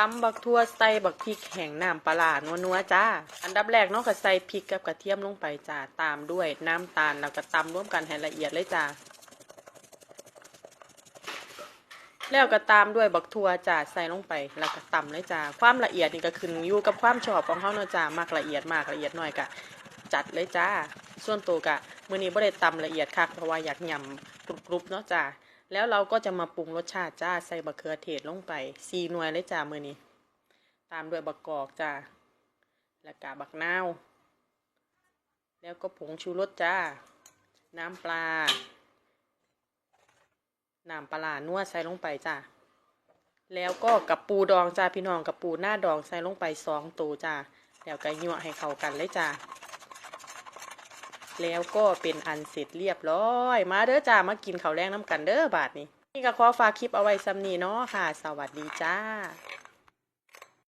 ตำบักทั่วใส่บักพริกแห้งน้ำปลาร้านัวๆจ้า อันดับแรกเนาะก็ใส่พริกกับกระเทียมลงไปจ้า ตามด้วยน้ำตาลแล้วก็ตำร่วมกันให้ละเอียดเลยจ้า แล้วก็ตามด้วยบักทั่วจ้าใส่ลงไปแล้วก็ตำเลยจ้า ความละเอียดนี่ก็ขึ้นอยู่กับความชอบของเขาเนาะจ้ามากละเอียดมากละเอียดหน้อยก็จัดเลยจ้า ส่วนตัวกะมื้อนี้บ่ได้ตำละเอียดคักเพราะว่าอยากยำกรุบๆเนาะจ้า แล้วเราก็จะมาปรุงรสชาติจ้าใส่บักเขือเทศลงไปซีหน่วยเลยจ้ามือนี้ ตามด้วยบักกอกจ้าแล้วก็บักนาวแล้วก็ผงชูรสจ้า น้ำปลา น้ำปลาร้านัวใส่ลงไปจ้าแล้วก็กับปูดองจ้าพี่น้องกับปูหน้าดองใส่ลงไปสองตัวจ้าแล้วก็ยั่วให้เข้ากันเลยจ้า แล้วก็เป็นอันเสร็จเรียบร้อย มาเด้อจ้ามากินข้าวแรงน้ำกันเด้อบาทนี้นี่ก็ขอฝากคลิปเอาไว้ซ้ำนี้เนาะค่ะ สวัสดีจ้า